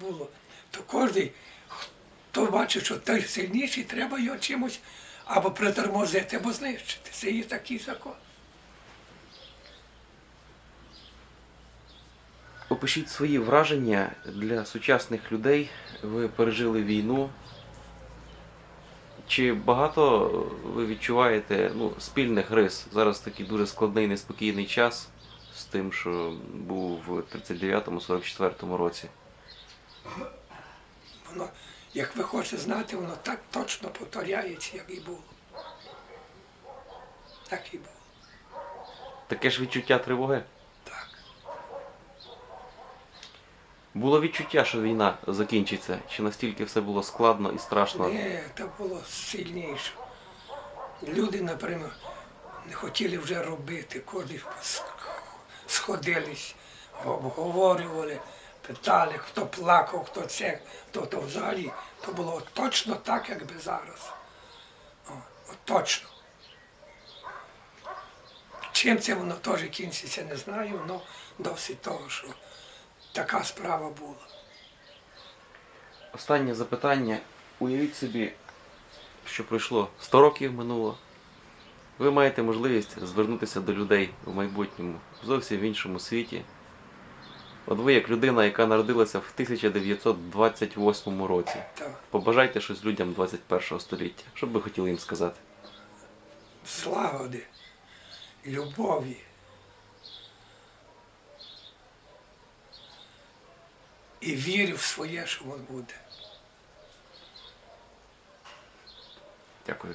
було, то кожен, хто бачить, що той сильніший, треба його чимось або притормозити, або знищити. Це є такий закон. Опишіть свої враження для сучасних людей. Ви пережили війну. Чи багато ви відчуваєте ну, спільних рис? Зараз такий дуже складний, неспокійний час з тим, що був в 39-44 році. Воно, як ви хочете знати, воно так точно повторяється, як і було. Так і було. Таке ж відчуття тривоги. Так. Було відчуття, що війна закінчиться, чи настільки все було складно і страшно. Ні, це було сильніше. Люди, наприклад, не хотіли вже робити, кожен сходились, обговорювали, питали, хто плакав, хто це, хто то взагалі. То було точно так, як би зараз. О, точно. Чим це воно теж кінчиться, не знаю, але досить того, що така справа була. Останнє запитання. Уявіть собі, що пройшло 100 років минуло. Ви маєте можливість звернутися до людей у майбутньому, зовсім в іншому світі. От ви, як людина, яка народилася в 1928 році, Так. побажайте щось людям 21 століття. Що б ви хотіли їм сказати? злагоди, любові. І вірю в своє, що воно буде. Дякую.